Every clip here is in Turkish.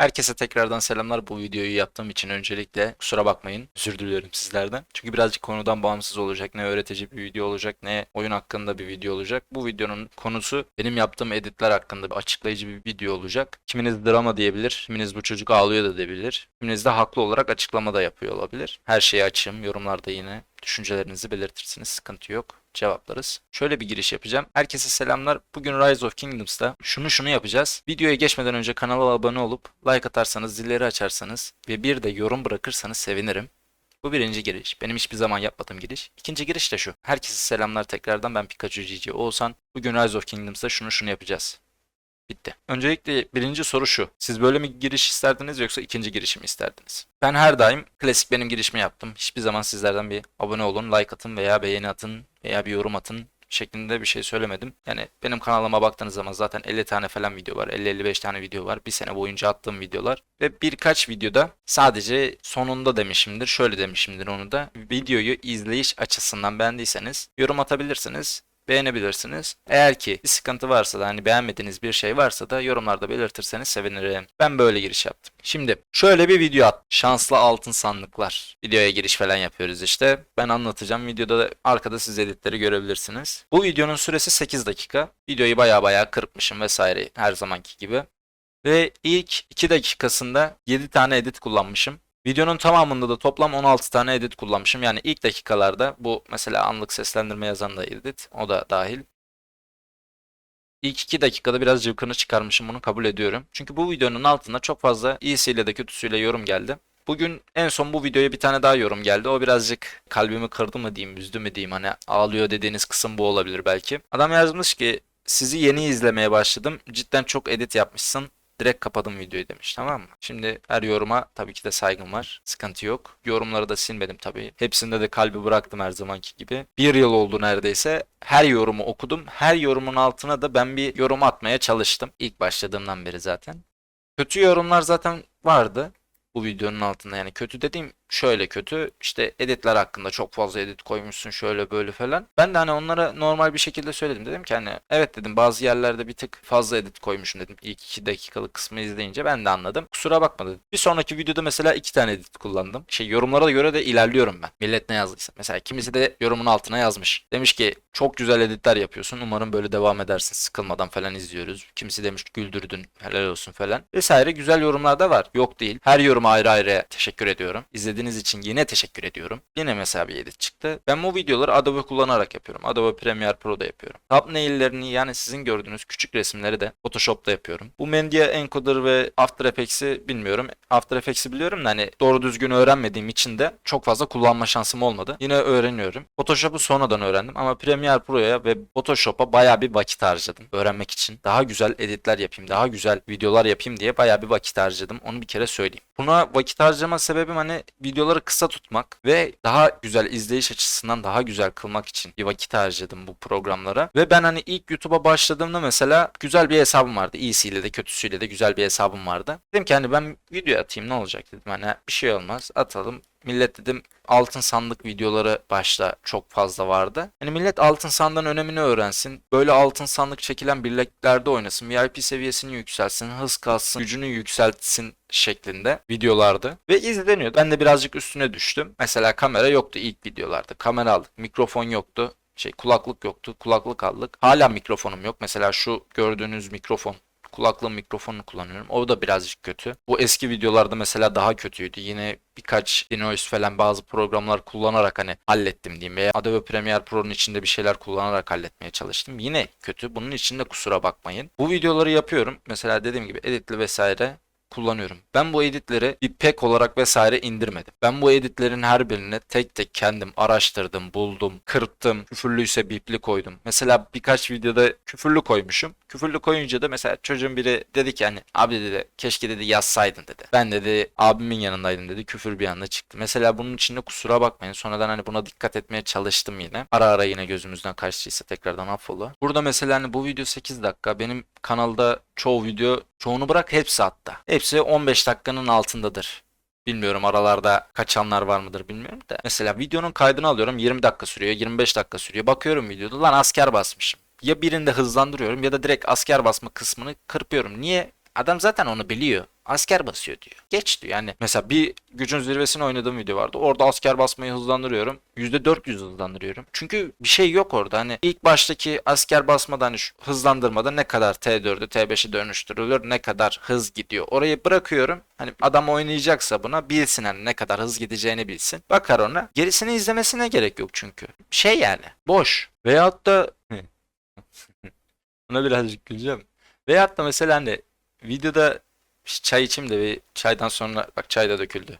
Herkese tekrardan selamlar. Bu videoyu yaptığım için öncelikle kusura bakmayın. Özür diliyorum sizlerden. Çünkü birazcık konudan bağımsız olacak. Ne öğretici bir video olacak ne oyun hakkında bir video olacak. Bu videonun konusu benim yaptığım editler hakkında bir açıklayıcı bir video olacak. Kiminiz drama diyebilir. Kiminiz bu çocuk ağlıyor da diyebilir. Kiminiz de haklı olarak açıklama da yapıyor olabilir. Her şeyi açığım. Yorumlarda yine düşüncelerinizi belirtirsiniz. Sıkıntı yok cevaplarız. Şöyle bir giriş yapacağım. Herkese selamlar. Bugün Rise of Kingdoms'ta şunu şunu yapacağız. Videoya geçmeden önce kanala abone olup like atarsanız, zilleri açarsanız ve bir de yorum bırakırsanız sevinirim. Bu birinci giriş. Benim hiçbir zaman yapmadığım giriş. İkinci giriş de şu. Herkese selamlar tekrardan. Ben Pikachu GG Oğuzhan. Bugün Rise of Kingdoms'ta şunu şunu yapacağız. Bitti. Öncelikle birinci soru şu. Siz böyle mi giriş isterdiniz yoksa ikinci girişimi isterdiniz? Ben her daim klasik benim girişimi yaptım. Hiçbir zaman sizlerden bir abone olun, like atın veya beğeni atın veya bir yorum atın şeklinde bir şey söylemedim. Yani benim kanalıma baktığınız zaman zaten 50 tane falan video var. 50-55 tane video var. Bir sene boyunca attığım videolar. Ve birkaç videoda sadece sonunda demişimdir. Şöyle demişimdir onu da. Videoyu izleyiş açısından beğendiyseniz yorum atabilirsiniz beğenebilirsiniz. Eğer ki bir sıkıntı varsa da hani beğenmediğiniz bir şey varsa da yorumlarda belirtirseniz sevinirim. Ben böyle giriş yaptım. Şimdi şöyle bir video at. Şanslı altın sandıklar. Videoya giriş falan yapıyoruz işte. Ben anlatacağım. Videoda da arkada siz editleri görebilirsiniz. Bu videonun süresi 8 dakika. Videoyu baya baya kırpmışım vesaire her zamanki gibi. Ve ilk 2 dakikasında 7 tane edit kullanmışım. Videonun tamamında da toplam 16 tane edit kullanmışım. Yani ilk dakikalarda bu mesela anlık seslendirme yazan da edit. O da dahil. İlk 2 dakikada biraz cıvkını çıkarmışım bunu kabul ediyorum. Çünkü bu videonun altında çok fazla iyisiyle de kötüsüyle yorum geldi. Bugün en son bu videoya bir tane daha yorum geldi. O birazcık kalbimi kırdı mı diyeyim, üzdü mü diyeyim. Hani ağlıyor dediğiniz kısım bu olabilir belki. Adam yazmış ki sizi yeni izlemeye başladım. Cidden çok edit yapmışsın. Direkt kapadım videoyu demiş tamam mı? Şimdi her yoruma tabii ki de saygım var. Sıkıntı yok. Yorumları da silmedim tabii. Hepsinde de kalbi bıraktım her zamanki gibi. Bir yıl oldu neredeyse. Her yorumu okudum. Her yorumun altına da ben bir yorum atmaya çalıştım. İlk başladığımdan beri zaten. Kötü yorumlar zaten vardı bu videonun altında yani kötü dediğim şöyle kötü işte editler hakkında çok fazla edit koymuşsun şöyle böyle falan. Ben de hani onlara normal bir şekilde söyledim dedim ki hani evet dedim bazı yerlerde bir tık fazla edit koymuşum dedim ilk 2 dakikalık kısmı izleyince ben de anladım. Kusura bakma dedim. Bir sonraki videoda mesela iki tane edit kullandım. Şey yorumlara göre de ilerliyorum ben. Millet ne yazdıysa. Mesela kimisi de yorumun altına yazmış. Demiş ki çok güzel editler yapıyorsun. Umarım böyle devam edersin. Sıkılmadan falan izliyoruz. Kimisi demiş güldürdün. Helal olsun falan. Vesaire güzel yorumlar da var. Yok değil. Her yoruma ayrı ayrı teşekkür ediyorum. İzlediğiniz için yine teşekkür ediyorum. Yine mesela bir edit çıktı. Ben bu videoları Adobe kullanarak yapıyorum. Adobe Premiere Pro'da yapıyorum. Thumbnail'lerini yani sizin gördüğünüz küçük resimleri de Photoshop'ta yapıyorum. Bu Media Encoder ve After Effects'i bilmiyorum. After Effects'i biliyorum da hani doğru düzgün öğrenmediğim için de çok fazla kullanma şansım olmadı. Yine öğreniyorum. Photoshop'u sonradan öğrendim ama Premiere Pro'ya ve Photoshop'a bayağı bir vakit harcadım öğrenmek için. Daha güzel editler yapayım, daha güzel videolar yapayım diye bayağı bir vakit harcadım. Onu bir kere söyleyeyim. Buna vakit harcama sebebim hani videoları kısa tutmak ve daha güzel izleyiş açısından daha güzel kılmak için bir vakit harcadım bu programlara. Ve ben hani ilk YouTube'a başladığımda mesela güzel bir hesabım vardı. İyisiyle de kötüsüyle de güzel bir hesabım vardı. Dedim ki hani ben video atayım ne olacak dedim hani bir şey olmaz atalım. Millet dedim altın sandık videoları başta çok fazla vardı. Hani millet altın sandığın önemini öğrensin. Böyle altın sandık çekilen birliklerde oynasın. VIP seviyesini yükselsin. Hız kalsın. Gücünü yükseltsin şeklinde videolardı. Ve izleniyor. Ben de birazcık üstüne düştüm. Mesela kamera yoktu ilk videolarda. Kamera aldık. Mikrofon yoktu. Şey kulaklık yoktu. Kulaklık aldık. Hala mikrofonum yok. Mesela şu gördüğünüz mikrofon kulaklığın mikrofonunu kullanıyorum. O da birazcık kötü. Bu eski videolarda mesela daha kötüydü. Yine birkaç Dinois falan bazı programlar kullanarak hani hallettim diyeyim. Veya Adobe Premiere Pro'nun içinde bir şeyler kullanarak halletmeye çalıştım. Yine kötü. Bunun için de kusura bakmayın. Bu videoları yapıyorum. Mesela dediğim gibi editli vesaire kullanıyorum. Ben bu editleri bir pack olarak vesaire indirmedim. Ben bu editlerin her birini tek tek kendim araştırdım, buldum, kırptım. Küfürlüyse bipli koydum. Mesela birkaç videoda küfürlü koymuşum. Küfürlü koyunca da mesela çocuğun biri dedi ki hani abi dedi keşke dedi yazsaydın dedi. Ben dedi abimin yanındaydım dedi küfür bir anda çıktı. Mesela bunun içinde kusura bakmayın. Sonradan hani buna dikkat etmeye çalıştım yine. Ara ara yine gözümüzden kaçtıysa tekrardan affola. Burada mesela hani bu video 8 dakika. Benim kanalda çoğu video çoğunu bırak hepsi hatta. Hepsi 15 dakikanın altındadır. Bilmiyorum aralarda kaçanlar var mıdır bilmiyorum da. Mesela videonun kaydını alıyorum 20 dakika sürüyor 25 dakika sürüyor. Bakıyorum videoda lan asker basmışım. Ya birinde hızlandırıyorum ya da direkt asker basma kısmını kırpıyorum. Niye? Adam zaten onu biliyor. Asker basıyor diyor. Geç diyor. Yani mesela bir gücün zirvesine oynadığım video vardı. Orada asker basmayı hızlandırıyorum. %400 hızlandırıyorum. Çünkü bir şey yok orada. Hani ilk baştaki asker basmadan hani hızlandırmada ne kadar T4'ü T5'i dönüştürülür, ne kadar hız gidiyor. Orayı bırakıyorum. Hani adam oynayacaksa buna bilsin hani ne kadar hız gideceğini bilsin. Bakar ona. Gerisini izlemesine gerek yok çünkü. Şey yani boş. Veyahut da Buna birazcık güleceğim. Veyahut da mesela hani videoda çay içeyim de bir çaydan sonra bak çay da döküldü.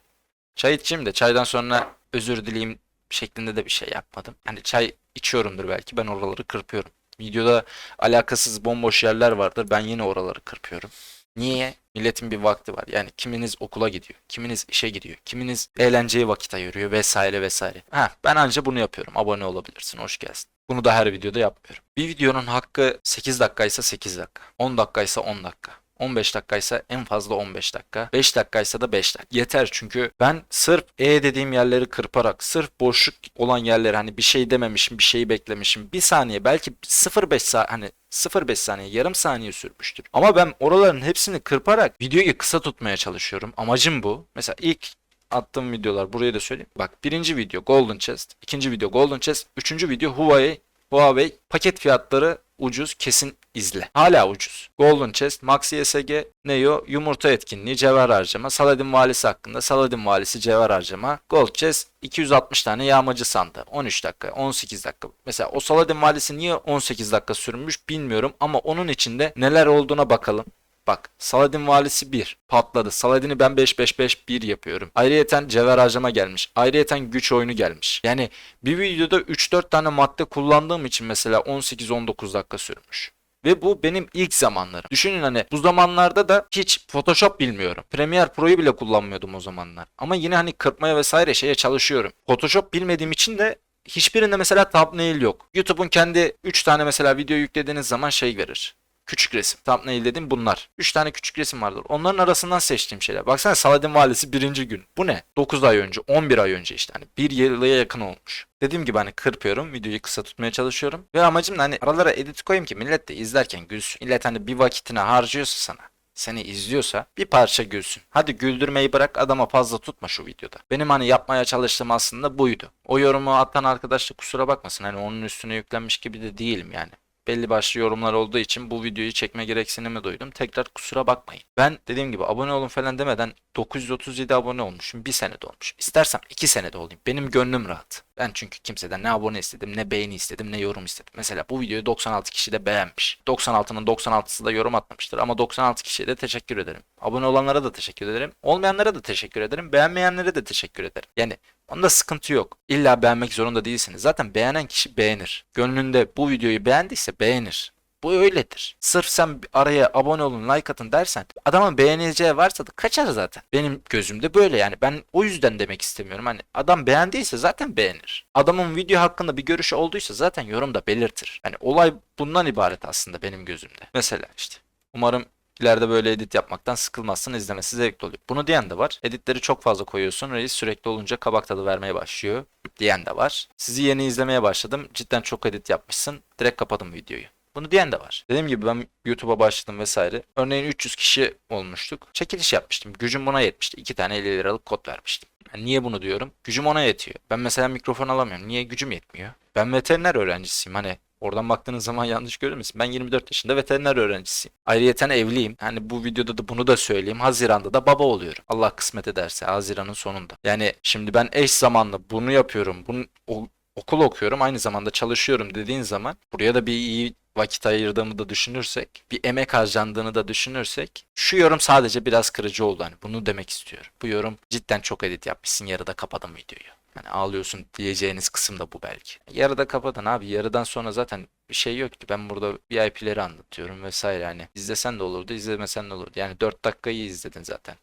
Çay içeyim de çaydan sonra özür dileyim şeklinde de bir şey yapmadım. Hani çay içiyorumdur belki ben oraları kırpıyorum. Videoda alakasız bomboş yerler vardır ben yine oraları kırpıyorum. Niye? Milletin bir vakti var. Yani kiminiz okula gidiyor, kiminiz işe gidiyor, kiminiz eğlenceye vakit ayırıyor vesaire vesaire. Ha, ben anca bunu yapıyorum. Abone olabilirsin, hoş gelsin. Bunu da her videoda yapmıyorum. Bir videonun hakkı 8 dakikaysa 8 dakika, 10 dakikaysa 10 dakika. 15 dakikaysa en fazla 15 dakika. 5 dakikaysa da 5 dakika. Yeter çünkü ben sırf E dediğim yerleri kırparak, sırf boşluk olan yerleri hani bir şey dememişim, bir şeyi beklemişim. Bir saniye belki 0.5 saniye hani 0.5 saniye yarım saniye sürmüştür. Ama ben oraların hepsini kırparak videoyu kısa tutmaya çalışıyorum. Amacım bu. Mesela ilk attığım videolar buraya da söyleyeyim. Bak birinci video Golden Chest, ikinci video Golden Chest, üçüncü video Huawei Huawei paket fiyatları ucuz kesin izle. Hala ucuz. Golden Chest, Maxi SG, Neo, yumurta etkinliği, cevher harcama, Saladin valisi hakkında, Saladin valisi cevher harcama, Gold Chest, 260 tane yağmacı sandı. 13 dakika, 18 dakika. Mesela o Saladin valisi niye 18 dakika sürmüş bilmiyorum ama onun içinde neler olduğuna bakalım. Bak Saladin valisi 1 patladı. Saladin'i ben 5-5-5-1 yapıyorum. Ayrıyeten cevher harcama gelmiş. Ayrıyeten güç oyunu gelmiş. Yani bir videoda 3-4 tane madde kullandığım için mesela 18-19 dakika sürmüş. Ve bu benim ilk zamanlarım. Düşünün hani bu zamanlarda da hiç Photoshop bilmiyorum. Premiere Pro'yu bile kullanmıyordum o zamanlar. Ama yine hani kırpmaya vesaire şeye çalışıyorum. Photoshop bilmediğim için de hiçbirinde mesela thumbnail yok. YouTube'un kendi 3 tane mesela video yüklediğiniz zaman şey verir. Küçük resim. Thumbnail dedim bunlar. 3 tane küçük resim vardır. Onların arasından seçtiğim şeyler. Baksana Saladin Valisi birinci gün. Bu ne? 9 ay önce, 11 ay önce işte. Hani bir yıla yakın olmuş. Dediğim gibi hani kırpıyorum. Videoyu kısa tutmaya çalışıyorum. Ve amacım da hani aralara edit koyayım ki millet de izlerken gülsün. Millet hani bir vakitini harcıyorsa sana seni izliyorsa bir parça gülsün. Hadi güldürmeyi bırak adama fazla tutma şu videoda. Benim hani yapmaya çalıştığım aslında buydu. O yorumu atan arkadaş da kusura bakmasın. Hani onun üstüne yüklenmiş gibi de değilim yani belli başlı yorumlar olduğu için bu videoyu çekme gereksinimi duydum. Tekrar kusura bakmayın. Ben dediğim gibi abone olun falan demeden 937 abone olmuşum. Bir senede olmuş. İstersem 2 senede olayım. Benim gönlüm rahat. Ben çünkü kimseden ne abone istedim, ne beğeni istedim, ne yorum istedim. Mesela bu videoyu 96 kişi de beğenmiş. 96'nın 96'sı da yorum atmamıştır ama 96 kişiye de teşekkür ederim. Abone olanlara da teşekkür ederim. Olmayanlara da teşekkür ederim. Beğenmeyenlere de teşekkür ederim. Yani Onda sıkıntı yok. İlla beğenmek zorunda değilsiniz. Zaten beğenen kişi beğenir. Gönlünde bu videoyu beğendiyse beğenir. Bu öyledir. Sırf sen araya abone olun, like atın dersen adamın beğenileceği varsa da kaçar zaten. Benim gözümde böyle yani. Ben o yüzden demek istemiyorum. Hani adam beğendiyse zaten beğenir. Adamın video hakkında bir görüşü olduysa zaten yorumda belirtir. Yani olay bundan ibaret aslında benim gözümde. Mesela işte umarım İleride böyle edit yapmaktan sıkılmazsın izlemesi zevkli oluyor. Bunu diyen de var. Editleri çok fazla koyuyorsun. Reis sürekli olunca kabak tadı vermeye başlıyor. Diyen de var. Sizi yeni izlemeye başladım. Cidden çok edit yapmışsın. Direkt kapadım videoyu. Bunu diyen de var. Dediğim gibi ben YouTube'a başladım vesaire. Örneğin 300 kişi olmuştuk. Çekiliş yapmıştım. Gücüm buna yetmişti. 2 tane 50 liralık kod vermiştim. Yani niye bunu diyorum? Gücüm ona yetiyor. Ben mesela mikrofon alamıyorum. Niye gücüm yetmiyor? Ben veteriner öğrencisiyim. Hani Oradan baktığınız zaman yanlış görülmesin. Ben 24 yaşında veteriner öğrencisiyim. Ayrıyeten evliyim. Hani bu videoda da bunu da söyleyeyim. Haziran'da da baba oluyorum. Allah kısmet ederse Haziran'ın sonunda. Yani şimdi ben eş zamanlı bunu yapıyorum. Bunu o, okul okuyorum. Aynı zamanda çalışıyorum dediğin zaman buraya da bir iyi vakit ayırdığımı da düşünürsek, bir emek harcandığını da düşünürsek, şu yorum sadece biraz kırıcı oldu. Hani bunu demek istiyorum. Bu yorum cidden çok edit yapmışsın. Yarıda kapadım videoyu. Hani ağlıyorsun diyeceğiniz kısım da bu belki. Yarıda kapatın abi. Yarıdan sonra zaten bir şey yok ki. Ben burada VIP'leri anlatıyorum vesaire. Hani izlesen de olurdu, izlemesen de olurdu. Yani 4 dakikayı izledin zaten.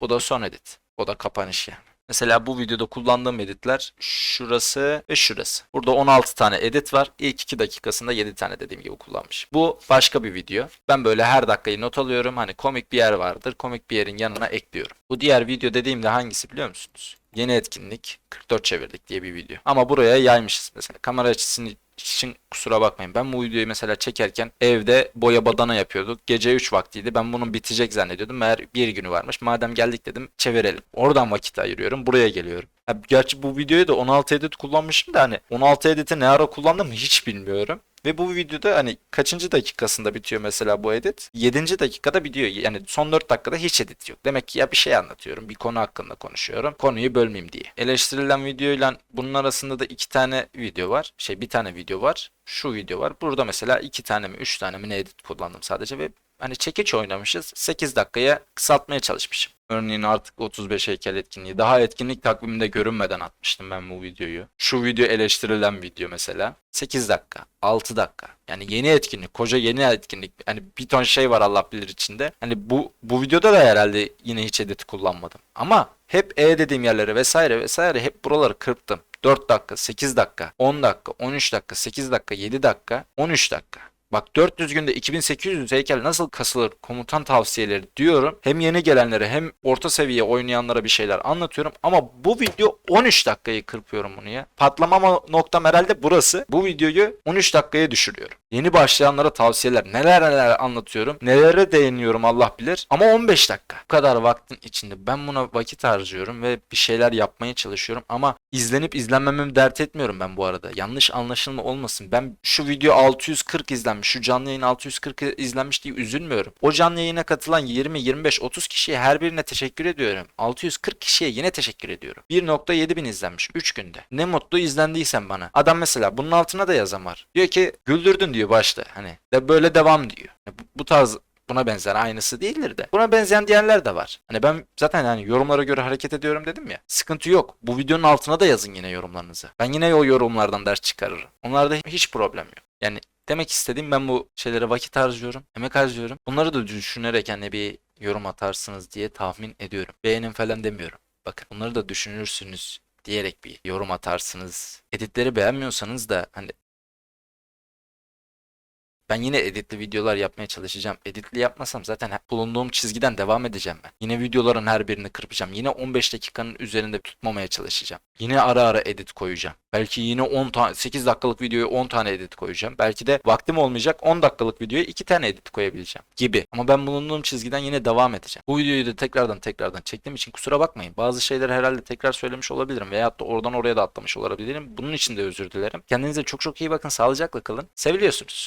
Bu da son edit. O da kapanış yani. Mesela bu videoda kullandığım editler şurası ve şurası. Burada 16 tane edit var. İlk 2 dakikasında 7 tane dediğim gibi kullanmış. Bu başka bir video. Ben böyle her dakikayı not alıyorum. Hani komik bir yer vardır. Komik bir yerin yanına ekliyorum. Bu diğer video dediğimde hangisi biliyor musunuz? Yeni etkinlik 44 çevirdik diye bir video. Ama buraya yaymışız mesela. Kamera açısını için kusura bakmayın. Ben bu videoyu mesela çekerken evde boya badana yapıyorduk. Gece 3 vaktiydi. Ben bunun bitecek zannediyordum. Meğer bir günü varmış. Madem geldik dedim çevirelim. Oradan vakit ayırıyorum. Buraya geliyorum. Ha, gerçi bu videoyu da 16 edit kullanmışım da hani 16 editi ne ara kullandım hiç bilmiyorum. Ve bu videoda hani kaçıncı dakikasında bitiyor mesela bu edit? 7. dakikada bitiyor. Yani son 4 dakikada hiç edit yok. Demek ki ya bir şey anlatıyorum. Bir konu hakkında konuşuyorum. Konuyu bölmeyeyim diye. Eleştirilen videoyla bunun arasında da iki tane video var. Şey bir tane video var. Şu video var. Burada mesela iki tane mi 3 tane mi ne edit kullandım sadece ve hani çekiç oynamışız. 8 dakikaya kısaltmaya çalışmışım. Örneğin artık 35 heykel etkinliği. Daha etkinlik takviminde görünmeden atmıştım ben bu videoyu. Şu video eleştirilen video mesela. 8 dakika, 6 dakika. Yani yeni etkinlik, koca yeni etkinlik. Hani bir ton şey var Allah bilir içinde. Hani bu bu videoda da herhalde yine hiç edit kullanmadım. Ama hep E dediğim yerlere vesaire vesaire hep buraları kırptım. 4 dakika, 8 dakika, 10 dakika, 13 dakika, 8 dakika, 7 dakika, 13 dakika. Bak 400 günde 2800 heykel nasıl kasılır komutan tavsiyeleri diyorum. Hem yeni gelenlere hem orta seviye oynayanlara bir şeyler anlatıyorum. Ama bu video 13 dakikayı kırpıyorum bunu ya. Patlamama noktam herhalde burası. Bu videoyu 13 dakikaya düşürüyorum. Yeni başlayanlara tavsiyeler neler neler anlatıyorum. Nelere değiniyorum Allah bilir. Ama 15 dakika. Bu kadar vaktin içinde ben buna vakit harcıyorum ve bir şeyler yapmaya çalışıyorum. Ama izlenip izlenmememi dert etmiyorum ben bu arada. Yanlış anlaşılma olmasın. Ben şu video 640 izlenmiş, şu canlı yayın 640 izlenmiş diye üzülmüyorum. O canlı yayına katılan 20, 25, 30 kişiye her birine teşekkür ediyorum. 640 kişiye yine teşekkür ediyorum. 1.7 bin izlenmiş 3 günde. Ne mutlu izlendiysen bana. Adam mesela bunun altına da yazan var. Diyor ki güldürdün diyor başta. Hani de böyle devam diyor. Bu, tarz buna benzer aynısı değildir de. Buna benzeyen diğerler de var. Hani ben zaten hani yorumlara göre hareket ediyorum dedim ya. Sıkıntı yok. Bu videonun altına da yazın yine yorumlarınızı. Ben yine o yorumlardan ders çıkarırım. Onlarda hiç problem yok. Yani demek istediğim ben bu şeylere vakit harcıyorum, emek harcıyorum. Bunları da düşünerek hani bir yorum atarsınız diye tahmin ediyorum. Beğenin falan demiyorum. Bakın bunları da düşünürsünüz diyerek bir yorum atarsınız. Editleri beğenmiyorsanız da hani ben yine editli videolar yapmaya çalışacağım. Editli yapmasam zaten bulunduğum çizgiden devam edeceğim ben. Yine videoların her birini kırpacağım. Yine 15 dakikanın üzerinde tutmamaya çalışacağım. Yine ara ara edit koyacağım. Belki yine 10 tane 8 dakikalık videoya 10 tane edit koyacağım. Belki de vaktim olmayacak 10 dakikalık videoya 2 tane edit koyabileceğim gibi. Ama ben bulunduğum çizgiden yine devam edeceğim. Bu videoyu da tekrardan tekrardan çektiğim için kusura bakmayın. Bazı şeyleri herhalde tekrar söylemiş olabilirim veyahut da oradan oraya da atlamış olabilirim. Bunun için de özür dilerim. Kendinize çok çok iyi bakın. Sağlıcakla kalın. Seviliyorsunuz.